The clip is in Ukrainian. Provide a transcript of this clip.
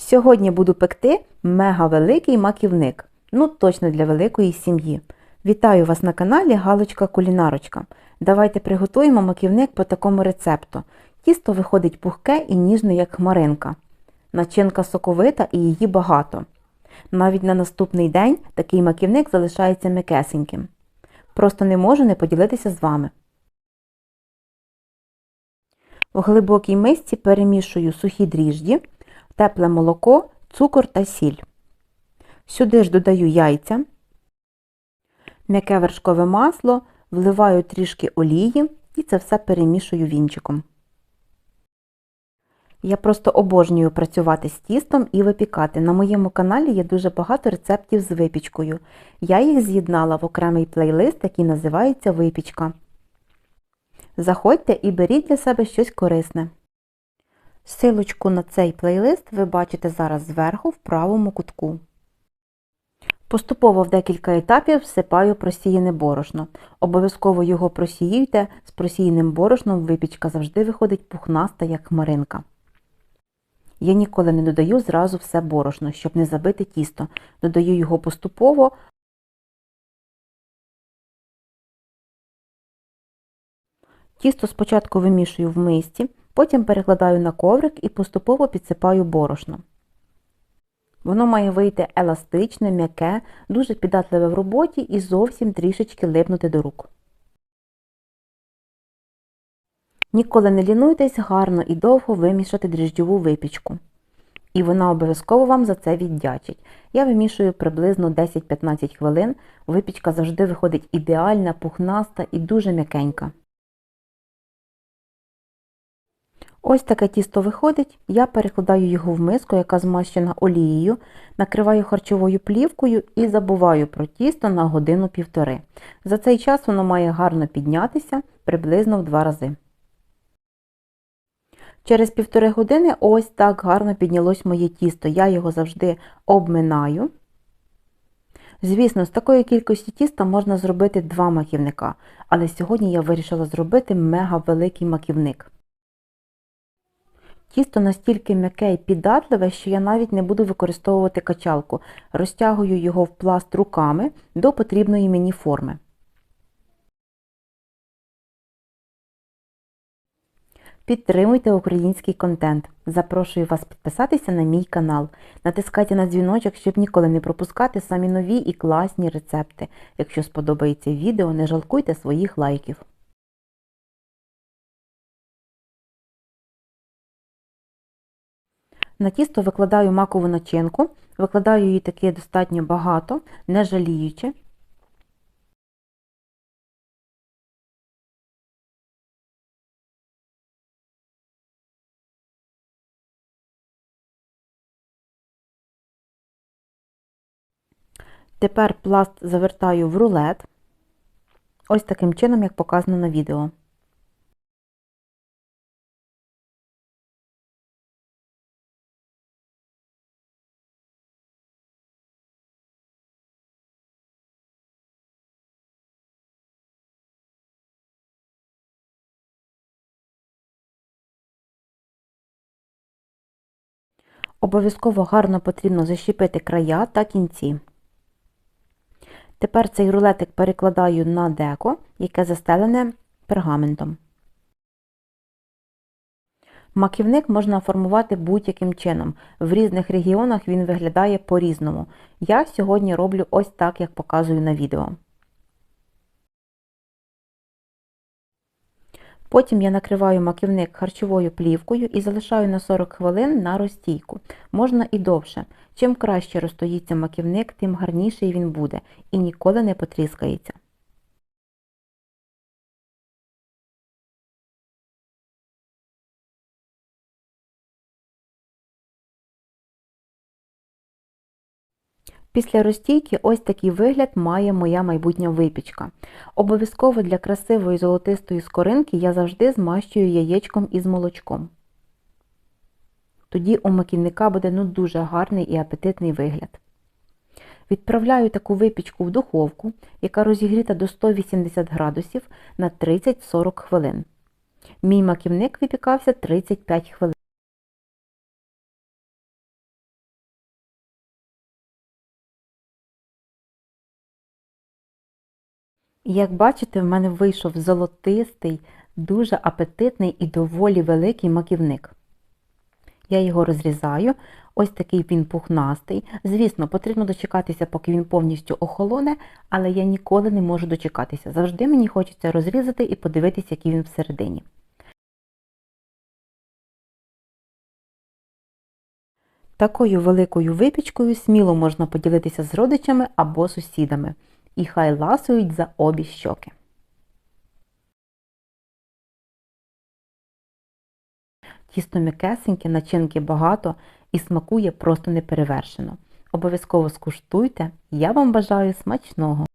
Сьогодні буду пекти мега великий маківник. Ну, точно для великої сім'ї. Вітаю вас на каналі Галочка Кулінарочка. Давайте приготуємо маківник по такому рецепту. Тісто виходить пухке і ніжне, як хмаринка. Начинка соковита і її багато. Навіть на наступний день такий маківник залишається м'якесеньким. Просто не можу не поділитися з вами. В глибокій мисці перемішую сухі дріжджі, тепле молоко, цукор та сіль. Сюди ж додаю яйця, м'яке вершкове масло, вливаю трішки олії і це все перемішую вінчиком. Я просто обожнюю працювати з тістом і випікати. На моєму каналі є дуже багато рецептів з випічкою. Я їх з'єднала в окремий плейлист, який називається Випічка. Заходьте і беріть для себе щось корисне. Силочку на цей плейлист ви бачите зараз зверху в правому кутку. Поступово в декілька етапів всипаю просіяне борошно. Обов'язково його просіюйте, з просіяним борошном випічка завжди виходить пухнаста, як хмаринка. Я ніколи не додаю зразу все борошно, щоб не забити тісто. Додаю його поступово. Тісто спочатку вимішую в мисці, потім перекладаю на коврик і поступово підсипаю борошно. Воно має вийти еластичне, м'яке, дуже піддатливе в роботі і зовсім трішечки липнути до рук. Ніколи не лінуйтесь гарно і довго вимішати дріжджову випічку. І вона обов'язково вам за це віддячить. Я вимішую приблизно 10-15 хвилин, випічка завжди виходить ідеальна, пухнаста і дуже м'якенька. Ось таке тісто виходить, я перекладаю його в миску, яка змащена олією, накриваю харчовою плівкою і забуваю про тісто на годину-півтори. За цей час воно має гарно піднятися приблизно в два рази. Через півтори години ось так гарно піднялось моє тісто. Я його завжди обминаю. Звісно, з такої кількості тіста можна зробити два маківника, але сьогодні я вирішила зробити мега великий маківник. Тісто настільки м'яке і піддатливе, що я навіть не буду використовувати качалку. Розтягую його в пласт руками до потрібної мені форми. Підтримуйте український контент. Запрошую вас підписатися на мій канал. Натискайте на дзвіночок, щоб ніколи не пропускати самі нові і класні рецепти. Якщо сподобається відео, не жалкуйте своїх лайків. На тісто викладаю макову начинку, викладаю її таки достатньо багато, не жаліючи. Тепер пласт завертаю в рулет, ось таким чином, як показано на відео. Обов'язково гарно потрібно защіпити края та кінці. Тепер цей рулетик перекладаю на деко, яке застелене пергаментом. Маківник можна формувати будь-яким чином. В різних регіонах він виглядає по-різному. Я сьогодні роблю ось так, як показую на відео. Потім я накриваю маківник харчовою плівкою і залишаю на 40 хвилин на розстійку. Можна і довше. Чим краще розстоїться маківник, тим гарніший він буде і ніколи не потріскається. Після розстійки ось такий вигляд має моя майбутня випічка. Обов'язково для красивої золотистої скоринки я завжди змащую яєчком із молочком. Тоді у маківника буде ну, дуже гарний і апетитний вигляд. Відправляю таку випічку в духовку, яка розігріта до 180 градусів на 30-40 хвилин. Мій маківник випікався 35 хвилин. Як бачите, в мене вийшов золотистий, дуже апетитний і доволі великий маківник. Я його розрізаю, ось такий він пухнастий. Звісно, потрібно дочекатися, поки він повністю охолоне, але я ніколи не можу дочекатися. Завжди мені хочеться розрізати і подивитися, який він всередині. Такою великою випічкою сміло можна поділитися з родичами або сусідами, і хай ласують за обі щоки. Тісто м'якесеньке, начинки багато і смакує просто неперевершено. Обов'язково скуштуйте, я вам бажаю смачного!